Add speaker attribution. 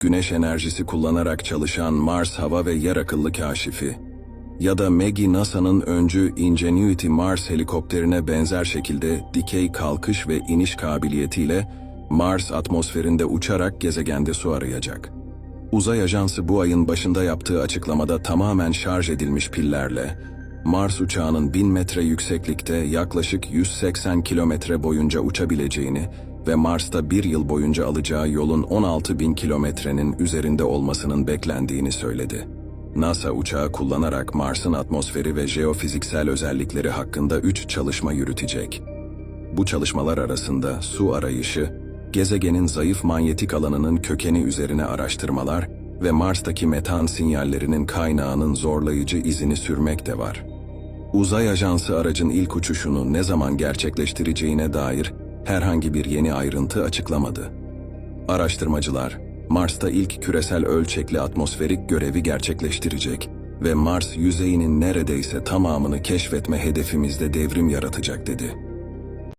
Speaker 1: güneş enerjisi kullanarak çalışan Mars hava ve yer akıllı kaşifi ya da Maggie NASA'nın öncü Ingenuity Mars helikopterine benzer şekilde dikey kalkış ve iniş kabiliyetiyle Mars atmosferinde uçarak gezegende su arayacak. Uzay Ajansı bu ayın başında yaptığı açıklamada tamamen şarj edilmiş pillerle Mars uçağının 1000 metre yükseklikte yaklaşık 180 kilometre boyunca uçabileceğini ve Mars'ta bir yıl boyunca alacağı yolun 16 bin kilometrenin üzerinde olmasının beklendiğini söyledi. NASA uçağı kullanarak Mars'ın atmosferi ve jeofiziksel özellikleri hakkında 3 çalışma yürütecek. Bu çalışmalar arasında su arayışı, gezegenin zayıf manyetik alanının kökeni üzerine araştırmalar ve Mars'taki metan sinyallerinin kaynağının zorlayıcı izini sürmek de var. Uzay Ajansı aracın ilk uçuşunu ne zaman gerçekleştireceğine dair herhangi bir yeni ayrıntı açıklamadı. Araştırmacılar, Mars'ta ilk küresel ölçekli atmosferik görevi gerçekleştirecek ve Mars yüzeyinin neredeyse tamamını keşfetme hedefimizde devrim yaratacak dedi.